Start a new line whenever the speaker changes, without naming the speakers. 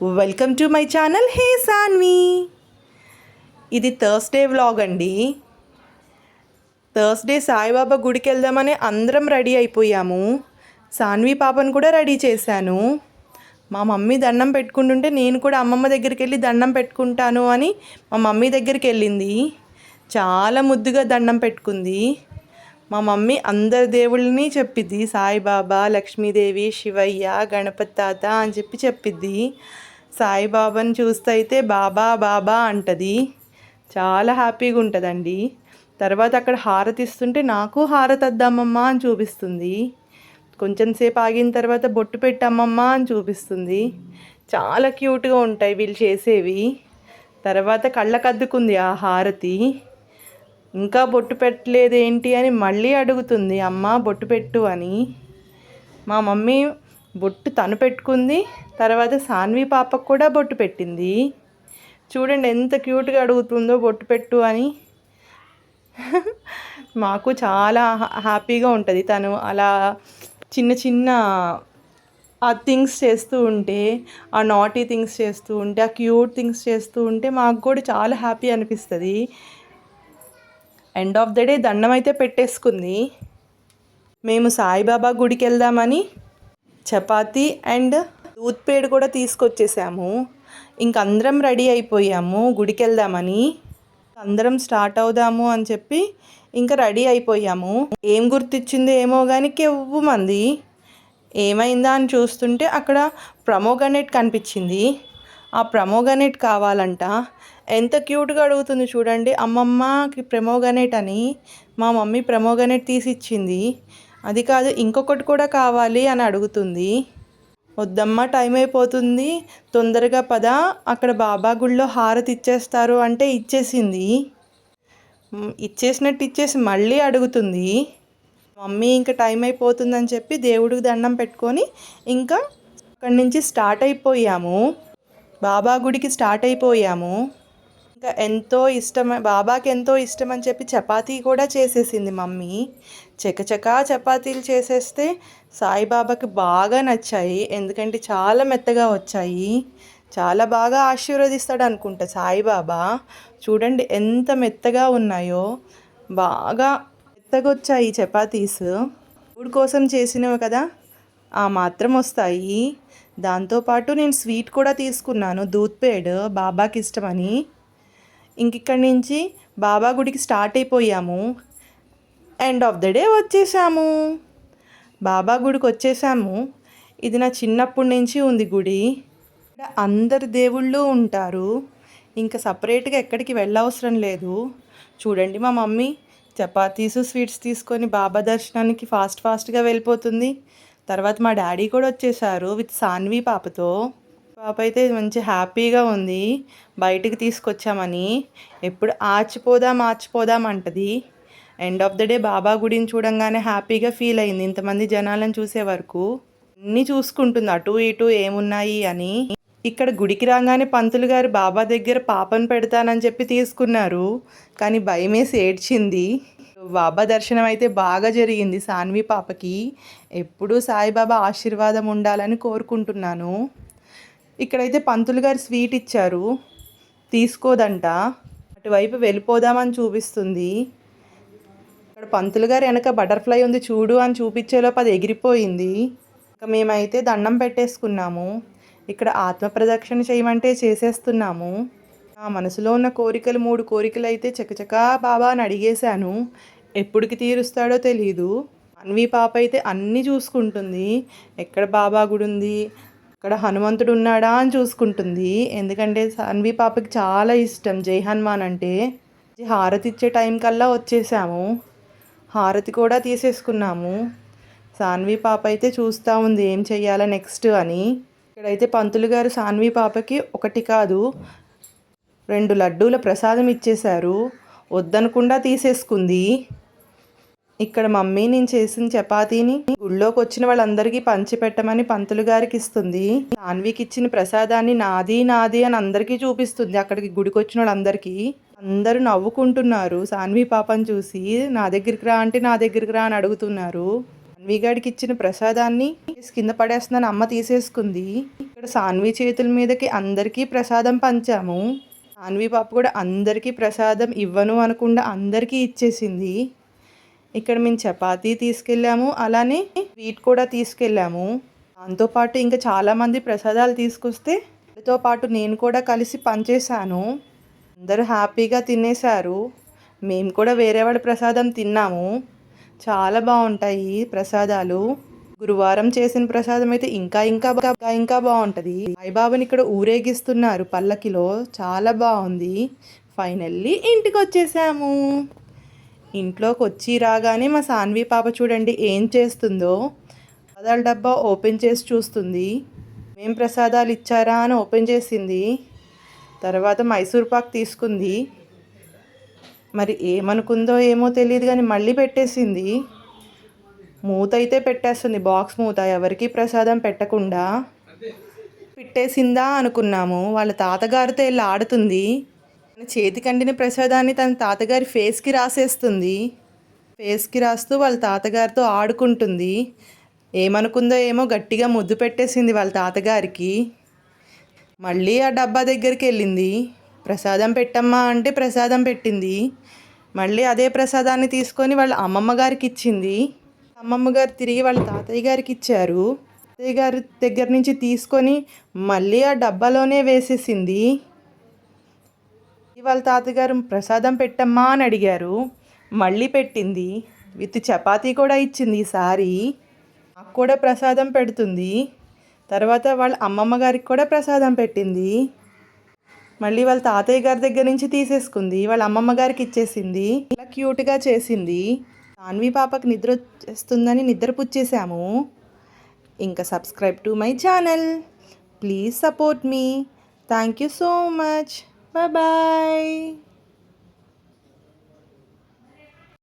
Welcome to my channel hey Saanvi ఇది Thursday vlog అండి. Thursday Saibaba గుడికి వెళ్దామని అందరం రెడీ అయిపోయాము. సాన్వి పాపను కూడా రెడీ చేశాను. మా మమ్మీ దండం పెట్టుకుంటుంటే నేను కూడా అమ్మమ్మ దగ్గరికి వెళ్ళి దండం పెట్టుకుంటాను అని మా మమ్మీ దగ్గరికి వెళ్ళింది. చాలా ముద్దుగా దండం పెట్టుకుంది. మా మమ్మీ అందరి దేవుళ్ళని చెప్పిద్ది. సాయిబాబా లక్ష్మీదేవి శివయ్య గణపతి తాత అని చెప్పి చెప్పిద్ది. సాయిబాబాని చూస్తే అయితే బాబా బాబా అంటది. చాలా హ్యాపీగా ఉంటుందండి. తర్వాత అక్కడ హారతి ఇస్తుంటే నాకు హారతి వద్దామమ్మా అని చూపిస్తుంది. కొంచెం సేపు ఆగిన తర్వాత బొట్టు పెట్టమ్మమ్మ అని చూపిస్తుంది. చాలా క్యూట్గా ఉంటాయి వీళ్ళు చేసేవి. తర్వాత కళ్ళకద్దుకుంది ఆ హారతి. ఇంకా బొట్టు పెట్టలేదు ఏంటి అని మళ్ళీ అడుగుతుంది అమ్మ బొట్టు పెట్టు అని. మా మమ్మీ బొట్టు తను పెట్టుకుంది తర్వాత సాన్వి పాపకు కూడా బొట్టు పెట్టింది. చూడండి ఎంత క్యూట్గా అడుగుతుందో బొట్టు పెట్టు అని. మాకు చాలా హా- హ్యాపీగా ఉంటుంది. తను అలా చిన్న చిన్న ఆ థింగ్స్ చేస్తూ ఉంటే ఆ నాటీ థింగ్స్ చేస్తూ ఉంటే ఆ క్యూట్ థింగ్స్ చేస్తూ ఉంటే మాకు కూడా చాలా హ్యాపీ అనిపిస్తుంది. ఎండ్ ఆఫ్ ద డే దండం అయితే పెట్టేసుకుంది. మేము సాయిబాబా గుడికి వెళ్దామని చపాతి అండ్ దూత్ పేడ కూడా తీసుకొచ్చేసాము. ఇంక అందరం రెడీ అయిపోయాము గుడికి వెళ్దామని. అందరం స్టార్ట్ అవుదాము అని చెప్పి ఇంకా రెడీ అయిపోయాము. ఏం గుర్తిచ్చింది ఏమో కానీ కెవ్వు మంది. ఏమైందా అని చూస్తుంటే అక్కడ ప్రమోగనెట్ కనిపించింది. ఆ ప్రమోగనేట్ కావాలంట. ఎంత క్యూట్గా అడుగుతుంది చూడండి. అమ్మమ్మకి ప్రమోగనేట్ అని మా మమ్మీ ప్రమోగనేట్ తీసి ఇచ్చింది అది కాదు ఇంకొకటి కూడా కావాలి అని అడుగుతుంది. వద్దమ్మా టైం అయిపోతుంది. తొందరగా పద. అక్కడ బాబా గుళ్ళో హారతి ఇచ్చేస్తారు అంటే ఇచ్చేసింది. ఇచ్చేసినట్టు ఇచ్చేసి మళ్ళీ అడుగుతుంది. మమ్మీ ఇంకా టైం అయిపోతుందని చెప్పి దేవుడికి దండం పెట్టుకొని ఇంకా అక్కడి నుంచి స్టార్ట్ అయిపోయాము. బాబా గుడికి స్టార్ట్ అయిపోయాము. ఇంకా ఎంతో ఇష్టం బాబాకి ఎంతో ఇష్టం అని చెప్పి చపాతీ కూడా చేసేసింది మమ్మీ. చకచకా చపాతీలు చేసేస్తే సాయిబాబాకి బాగా నచ్చాయి. ఎందుకంటే చాలా మెత్తగా వచ్చాయి. చాలా బాగా ఆశీర్వదిస్తాడు అనుకుంటా సాయిబాబా. చూడండి ఎంత మెత్తగా ఉన్నాయో. బాగా మెత్తగా వచ్చాయి చపాతీస్. దేవుడి కోసం చేసినవి కదా. ఆ మాత్రం వస్తాయి. దాంతోపాటు నేను స్వీట్ కూడా తీసుకున్నాను. దూత్ పేడ్ బాబాకి ఇష్టమని. ఇంక ఇక్కడి నుంచి బాబా గుడికి స్టార్ట్ అయిపోయాము. ఎండ్ ఆఫ్ ద డే వచ్చేసాము. బాబా గుడికి వచ్చేసాము. ఇది నా చిన్నప్పటి నుంచి ఉంది గుడి. అందరు దేవుళ్ళు ఉంటారు. ఇంకా సపరేట్గా ఎక్కడికి వెళ్ళవసరం లేదు. చూడండి మా మమ్మీ చపాతీసు స్వీట్స్ తీసుకొని బాబా దర్శనానికి ఫాస్ట్ ఫాస్ట్గా వెళ్ళిపోతుంది. తర్వాత మా డాడీ కూడా వచ్చేసారు విత్ సాన్వి పాపతో. పాప అయితే మంచి హ్యాపీగా ఉంది. బయటికి తీసుకొచ్చామని. ఎప్పుడు ఆచిపోదాం ఆచిపోదాం అంటది. End of the day Baba గుడిని చూడంగానే హ్యాపీగా ఫీల్ అయింది. ఇంతమంది జనాలను చూసే వరకు అన్నీ చూసుకుంటుంది. అటు ఇటు ఏమున్నాయి అని. ఇక్కడ గుడికి రాగానే పంతులు గారు బాబా దగ్గర పాపను పెడతానని చెప్పి తీసుకున్నారు. కానీ భయమేసి ఏడ్చింది. బాబా దర్శనం అయితే బాగా జరిగింది సాన్వి పాపకి. ఎప్పుడూ సాయిబాబా ఆశీర్వాదం ఉండాలని కోరుకుంటున్నాను. ఇక్కడైతే పంతులు గారు స్వీట్ ఇచ్చారు. తీసుకోదంట. అటువైపు వెళ్ళిపోదామని చూపిస్తుంది. ఇక్కడ పంతులు గారు వెనక బటర్ఫ్లై ఉంది చూడు అని చూపించేలోపు అది ఎగిరిపోయింది. ఇంకా మేమైతే దండం పెట్టేసుకున్నాము. ఇక్కడ ఆత్మ ప్రదక్షిణ చేయమంటే చేసేస్తున్నాము. నా మనసులో ఉన్న కోరికలు మూడు కోరికలు అయితే చకచకా బాబా అని అడిగేశాను. ఎప్పటికి తీరుస్తాడో తెలీదు. అన్వి పాప అయితే అన్నీ చూసుకుంటుంది. ఎక్కడ బాబా గుడి ఉంది? అక్కడ హనుమంతుడు ఉన్నాడా అని చూసుకుంటుంది. ఎందుకంటే అన్వి పాపకి చాలా ఇష్టం. జై హనుమాన్ అంటే హారతి ఇచ్చే టైం కల్లా వచ్చేసాము. హారతి కూడా తీసేసుకున్నాము. సాన్వి పాప అయితే చూస్తూ ఉంది ఏం చెయ్యాలా నెక్స్ట్ అని. ఇక్కడైతే పంతులు గారు సాన్వి పాపకి ఒకటి కాదు రెండు లడ్డూల ప్రసాదం ఇచ్చేశారు. వద్దనకుండా తీసేసుకుంది. ఇక్కడ మమ్మీ నేను చేసిన చపాతీని గుళ్ళోకి వచ్చిన వాళ్ళందరికీ పంచిపెట్టమని పంతులు గారికి ఇస్తుంది. సాన్వికి ఇచ్చిన ప్రసాదాన్ని నాది నాది అని అందరికీ చూపిస్తుంది. అక్కడికి గుడికి వచ్చిన వాళ్ళందరికీ అందరూ నవ్వుకుంటున్నారు. సాన్వి పాపని చూసి నా దగ్గరికి రా అంటే నా దగ్గరికి రా అని అడుగుతున్నారు. సాన్విగాడికి ఇచ్చిన ప్రసాదాన్ని కింద పడేస్తుందని అమ్మ తీసేసుకుంది. ఇక్కడ సాన్వి చేతుల మీదకి అందరికీ ప్రసాదం పంచాము. సాన్వి పాప కూడా అందరికీ ప్రసాదం ఇవ్వను అనకుండా అందరికీ ఇచ్చేసింది. ఇక్కడ మేము చపాతీ తీసుకెళ్ళాము అలానే స్వీట్ కూడా తీసుకెళ్ళాము. దాంతోపాటు ఇంకా చాలామంది ప్రసాదాలు తీసుకొస్తే వాటితో పాటు నేను కూడా కలిసి పనిచేశాను. అందరూ హ్యాపీగా తినేశారు. మేము కూడా వేరేవాడి ప్రసాదం తిన్నాము. చాలా బాగుంటాయి ప్రసాదాలు. గురువారం చేసిన ప్రసాదం అయితే ఇంకా ఇంకా ఇంకా ఇంకా బాగుంటుంది. సాయిబాబాని ఇక్కడ ఊరేగిస్తున్నారు. పల్లకిలో చాలా బాగుంది. ఫైనల్లీ ఇంటికి వచ్చేసాము ఇంట్లోకి వచ్చి రాగానే మా సాన్వి పాప చూడండి ఏం చేస్తుందో. పదాల డబ్బా ఓపెన్ చేసి చూస్తుంది. ఏం ప్రసాదాలు ఇచ్చారా అని ఓపెన్ చేసింది. తర్వాత మైసూర్ పాక్ తీసుకుంది. మరి ఏమనుకుందో ఏమో తెలియదు కానీ మళ్ళీ పెట్టేసింది. మూత అయితే పెట్టేస్తుంది. బాక్స్ మూత. ఎవరికి ప్రసాదం పెట్టకుండా పెట్టేసిందా అనుకున్నాము. వాళ్ళ తాతగారితో వెళ్ళి ఆడుతుంది. తన చేతికి అండిన ప్రసాదాన్ని తన తాతగారి ఫేస్కి రాసేస్తుంది. ఫేస్కి రాస్తూ వాళ్ళ తాతగారితో ఆడుకుంటుంది. ఏమనుకుందో ఏమో గట్టిగా ముద్దు పెట్టేసింది వాళ్ళ తాతగారికి. మళ్ళీ ఆ డబ్బా దగ్గరికి వెళ్ళింది. ప్రసాదం పెట్టమ్మా అంటే ప్రసాదం పెట్టింది. మళ్ళీ అదే ప్రసాదాన్ని తీసుకొని వాళ్ళ అమ్మమ్మ గారికి ఇచ్చింది. అమ్మమ్మ గారు తిరిగి వాళ్ళ తాతయ్య గారికి ఇచ్చారు. తాతయ్య గారి దగ్గర నుంచి తీసుకొని మళ్ళీ ఆ డబ్బాలోనే వేసేసింది. వాళ్ళ తాతగారు ప్రసాదం పెట్టమ్మా అని అడిగారు. మళ్ళీ పెట్టింది. విత్ చపాతీ కూడా ఇచ్చింది ఈసారి నాకు కూడా ప్రసాదం పెడుతుంది. తర్వాత వాళ్ళ అమ్మమ్మ గారికి కూడా ప్రసాదం పెట్టింది. మళ్ళీ వాళ్ళ తాతయ్య గారి దగ్గర నుంచి తీసేసుకుంది. వాళ్ళ అమ్మమ్మ గారికి ఇచ్చేసింది. ఇలా క్యూట్గా చేసింది. సాన్వి పాపకి నిద్ర వచ్చేస్తుందని నిద్ర పుచ్చేసాము. ఇంకా subscribe to my channel. Please support me. Thank you so much. Bye bye